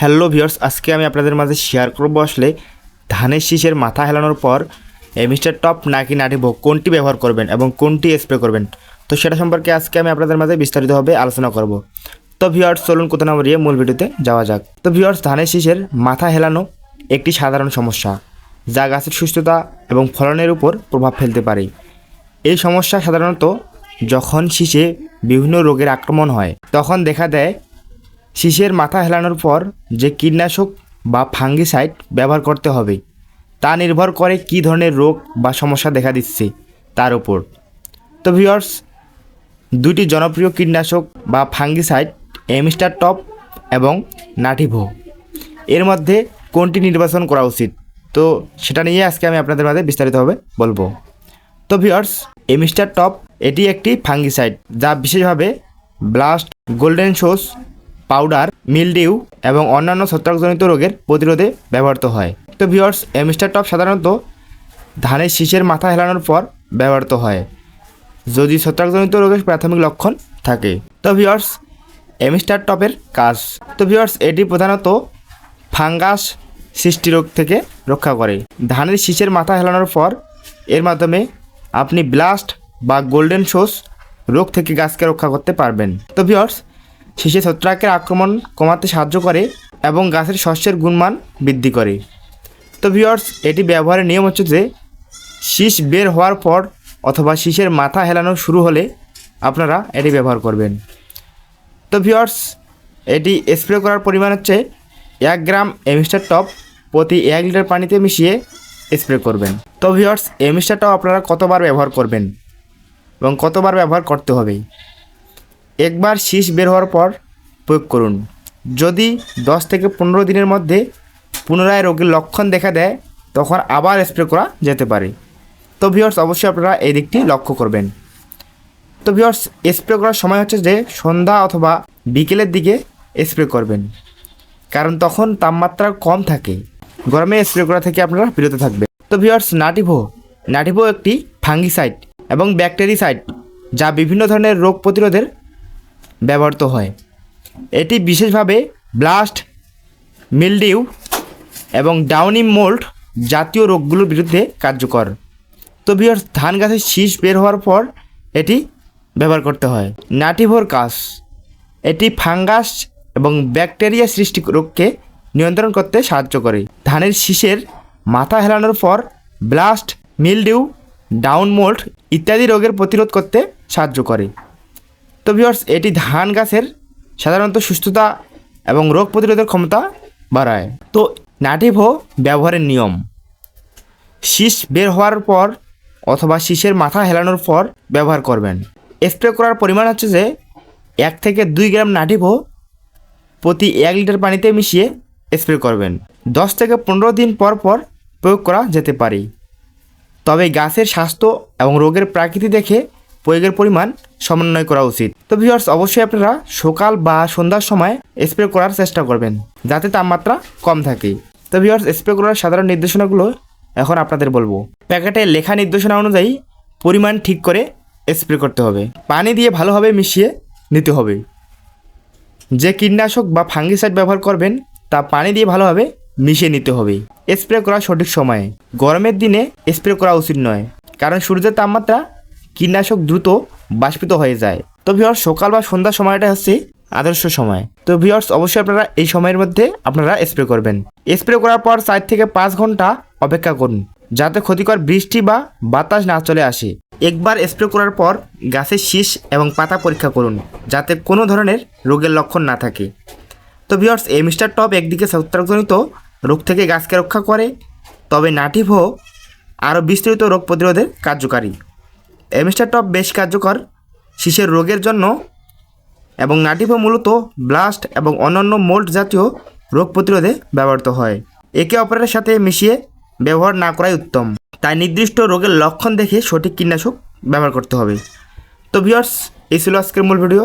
Hello viewers, আজকে আমি আপনাদের মাঝে শেয়ার করব আসলে ধানের শীষের মাথা হেলানোর পর মিস্টার টপ নাকি নাটিভো কোনটি ব্যবহার করবেন এবং কোনটি স্প্রে করবেন? তো সেটা সম্পর্কে আজকে আমি আপনাদের মাঝে বিস্তারিতভাবে আলোচনা করব। তো ভিউয়ার্স, চলুন কোথা না বাড়িয়ে মূল ভিডিওতে যাওয়া যাক। তো ভিউয়ার্স, ধানের শীষের মাথা হেলানো একটি সাধারণ সমস্যা, যা গাছের সুস্থতা এবং ফলনের উপর প্রভাব ফেলতে পারে। এই সমস্যা সাধারণত যখন শীষে বিভিন্ন রোগের আক্রমণ হয়, তখন দেখা দেয় শীষের মাথা হেলানোর পর যে কীটনাশক বা ফাঙ্গিসাইড ব্যবহার করতে হবে, তা নির্ভর করে কী ধরনের রোগ বা সমস্যা দেখা দিচ্ছে তার উপর। তো ভিউয়ার্স দুটি জনপ্রিয় কীটনাশক বা ফাঙ্গিসাইড এমিস্টার টপ এবং নাটিভো। এর মধ্যে কোনটি নির্বাচন করা উচিত? তো সেটা নিয়ে আজকে আমি আপনাদের মাঝে বিস্তারিতভাবে বলব। তো ভিউয়ার্স এমিস্টার টপ এটি একটি ফাঙ্গিসাইড যা বিশেষভাবে ব্লাস্ট, গোল্ডেন শোস পাউডার, মিলডিউ এবং অন্যান্য ছত্রাকজনিত রোগের প্রতিরোধে ব্যবহৃত হয়। তো ভিউয়ার্স এমিস্টার টপ সাধারণত ধানের শীষের মাথা হেলানোর পর ব্যবহৃত হয়, যদি ছত্রাকজনিত রোগের প্রাথমিক লক্ষণ থাকে। তো ভিউয়ার্স এমিস্টার টপের কাজ। তো ভিউয়ার্স, এটি প্রধানত ফাঙ্গাস সৃষ্টি রোগ থেকে রক্ষা করে। ধানের শীষের মাথা হেলানোর পর এর মাধ্যমে আপনি ব্লাস্ট বা গোল্ডেন শোস রোগ থেকে গাছকে রক্ষা করতে পারবেন। তো ভিউয়ার্স শীষে ছত্রাকের আক্রমণ কমাতে সাহায্য করে এবং গাছের শস্যের গুণমান বৃদ্ধি করে। তো ভিউয়ার্স এটি ব্যবহারের নিয়ম হচ্ছে যে, শীষ বের হওয়ার পর অথবা শীষের মাথা হেলানো শুরু হলে আপনারা এটি ব্যবহার করবেন। তো ভিউয়ার্স এটি স্প্রে করার পরিমাণ হচ্ছে এক গ্রাম এমিস্টার টপ প্রতি এক লিটার পানিতে মিশিয়ে স্প্রে করবেন। তো ভিউয়ার্স এমিস্টার টপ আপনারা কতবার ব্যবহার করবেন এবং কতবার ব্যবহার করতে হবে? একবার শীষ বের হওয়ার পর প্রয়োগ করুন। যদি দশ থেকে পনেরো দিনের মধ্যে পুনরায় রোগের লক্ষণ দেখা দেয়, তখন আবার স্প্রে করা যেতে পারে। তো ভিউয়ার্স অবশ্যই আপনারা এই দিকটি লক্ষ্য করবেন। তো ভিউয়ার্স স্প্রে করার সময় হচ্ছে যে সন্ধ্যা অথবা বিকেলের দিকে স্প্রে করবেন। কারণ তখন তাপমাত্রা কম থাকে। গরমে স্প্রে করা থেকে আপনারা বিরত থাকবেন। তো ভিউয়ার্স নাটিভো। নাটিভো একটি ফাঙ্গিসাইড এবং ব্যাকটেরিসাইড যা বিভিন্ন ধরনের রোগ প্রতিরোধের ব্যবহৃত হয়। এটি বিশেষভাবে ব্লাস্ট, মিলডিউ এবং ডাউনি মোল্ড জাতীয় রোগগুলোর বিরুদ্ধে কার্যকর। তো ধান গাছের শীষ বের হওয়ার পর এটি ব্যবহার করতে হয়। নাটিভোর কাজ, এটি ফাঙ্গাস এবং ব্যাকটেরিয়া সৃষ্টি রোগকে নিয়ন্ত্রণ করতে সাহায্য করে। ধানের শীষের মাথা হেলানোর পর ব্লাস্ট, মিলডিউ, ডাউন মোল্ড ইত্যাদি রোগের প্রতিরোধ করতে সাহায্য করে। তো ভিউয়ার্স এটি ধান গাছের সাধারণত সুস্থতা এবং রোগ প্রতিরোধের ক্ষমতা বাড়ায়। তো নাটিভো ব্যবহারের নিয়ম। শীষ বের হওয়ার পর অথবা শীষের মাথা হেলানোর পর ব্যবহার করবেন। স্প্রে করার পরিমাণ হচ্ছে যে এক থেকে দুই গ্রাম নাটিভো প্রতি এক লিটার পানিতে মিশিয়ে স্প্রে করবেন। দশ থেকে পনেরো দিন পর পর প্রয়োগ করা যেতে পারে। তবে গাছের স্বাস্থ্য এবং রোগের প্রাকৃতি দেখে প্রয়োগের পরিমাণ সমন্বয় করা উচিত। তো ভিউয়ার্স অবশ্যই আপনারা সকাল বা সন্ধ্যার সময় স্প্রে করার চেষ্টা করবেন, যাতে তাপমাত্রা কম থাকে। তো ভিউয়ার্স স্প্রে করার সাধারণ নির্দেশনাগুলো এখন আপনাদের বলব। প্যাকেটে লেখা নির্দেশনা অনুযায়ী পরিমাণ ঠিক করে স্প্রে করতে হবে। পানি দিয়ে ভালোভাবে মিশিয়ে নিতে হবে। যে কীটনাশক বা ফাঙ্গিসাইড ব্যবহার করবেন, তা পানি দিয়ে ভালোভাবে মিশিয়ে নিতে হবে। স্প্রে করা সঠিক সময়ে। গরমের দিনে স্প্রে করা উচিত নয়, কারণ সূর্যের তাপমাত্রা কীটনাশক দ্রুত বাষ্পিত হয়ে যায়। তো ভিওর্স সকাল বা সন্ধ্যার সময়টা হচ্ছে আদর্শ সময়। তো ভিওর্স অবশ্যই আপনারা এই সময়ের মধ্যে আপনারা স্প্রে করবেন। স্প্রে করার পর চার থেকে পাঁচ ঘণ্টা অপেক্ষা করুন, যাতে ক্ষতিকর বৃষ্টি বা বাতাস না চলে আসে। একবার স্প্রে করার পর গাছের শীষ এবং পাতা পরীক্ষা করুন, যাতে কোনো ধরনের রোগের লক্ষণ না থাকে। তো ভিওর্স এই মিস্টার টপ একদিকে ছত্রাকজনিত রোগ থেকে গাছকে রক্ষা করে, তবে নাটিভো আরও বিস্তৃত রোগ প্রতিরোধের কার্যকারী। এমিস্টার টপ বেশ কার্যকর। শীষের রোগের জন্য এবং নাটিভো মূলত ব্লাস্ট এবং অন্যান্য মোল্ড জাতীয় রোগ প্রতিরোধে ব্যবহৃত হয়। একে অপরের সাথে মিশিয়ে ব্যবহার না করাই উত্তম। তাই নির্দিষ্ট রোগের লক্ষণ দেখে সঠিক কীটনাশক ব্যবহার করতে হবে। তো ভিউয়ার্স, এই ছিল আজকের মূল ভিডিও।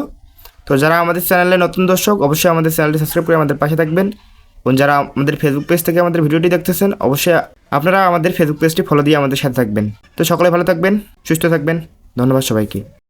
তো যারা আমাদের চ্যানেলে নতুন দর্শক, অবশ্যই আমাদের চ্যানেলটি সাবস্ক্রাইব করে আমাদের পাশে থাকবেন। এবং যারা আমাদের ফেসবুক পেজ থেকে আমাদের ভিডিওটি দেখতেছেন, অবশ্যই আপনারা আমাদের ফেসবুক পেজটি ফলো দিয়ে আমাদের সাথে থাকবেন। তো সকলে ভালো থাকবেন, সুস্থ থাকবেন। ধন্যবাদ সবাইকে।